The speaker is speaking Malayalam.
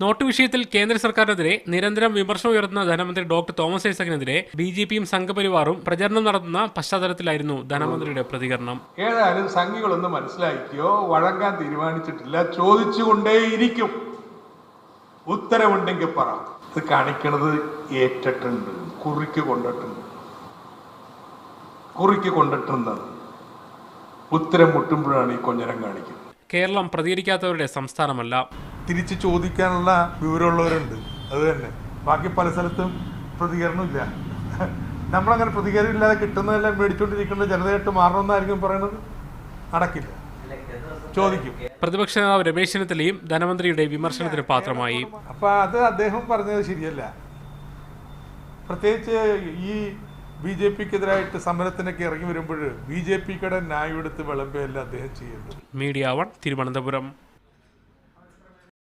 നോട്ട് വിഷയത്തിൽ കേന്ദ്ര സർക്കാരിനെതിരെ നിരന്തരം വിമർശനം ഉയർത്തുന്ന ധനമന്ത്രി ഡോക്ടർ തോമസ് ഐസക്കിനെതിരെ ബി ജെ പിയും സംഘപരിവാറും പ്രചരണം നടത്തുന്ന പശ്ചാത്തലത്തിലായിരുന്നു ധനമന്ത്രിയുടെ പ്രതികരണം. ഏതായാലും സംഘികളൊന്ന് മനസ്സിലാക്കിയോ? വഴങ്ങാൻ തീരുമാനിച്ചിട്ടില്ല. ചോദിച്ചുകൊണ്ടേയിരിക്കും. ഉത്തരവുണ്ടെങ്കിൽ പറ. ഇത് കാണിക്കണത് ഏറ്റിട്ടുണ്ട്. കുറിക്ക് കൊണ്ടിട്ടുണ്ട്. കുറിക്ക് കൊണ്ടിട്ടുണ്ട് ഉത്തരം മുട്ടുമ്പോഴാണ് ഈ കൊഞ്ഞരം കാണിക്കുന്നത്. കേരളം പ്രതികരിക്കാത്തവരുടെ സംസ്ഥാനമല്ല. തിരിച്ച് ചോദിക്കാനുള്ള വിവരമുള്ളവരുണ്ട്. അത് തന്നെ. ബാക്കി പല സ്ഥലത്തും പ്രതികരണമില്ല നമ്മളങ്ങനെ പ്രതികരണം ഇല്ലാതെ കിട്ടുന്നതെല്ലാം മേടിച്ചുകൊണ്ടിരിക്കേണ്ട ജനതയായിട്ട് മാറണമെന്നായിരിക്കും പറയുന്നത്? നടക്കില്ല ചോദിക്കും. പ്രതിപക്ഷ നേതാവ് രമേശ് ചെന്നിത്തലയും ധനമന്ത്രിയുടെ വിമർശനത്തിന് പാത്രമായി. അപ്പൊ അത് അദ്ദേഹം പറഞ്ഞത് ശരിയല്ല. പ്രത്യേകിച്ച് ഈ ബി ജെ പിക്കെതിരായിട്ട് സമരത്തിനൊക്കെ ഇറങ്ങി വരുമ്പോൾ ബി ജെ പിക്കടെ ന്യായം എടുത്ത് വിളമ്പയല്ല അദ്ദേഹം ചെയ്യുന്നത്. Media one Thiruvananthapuram.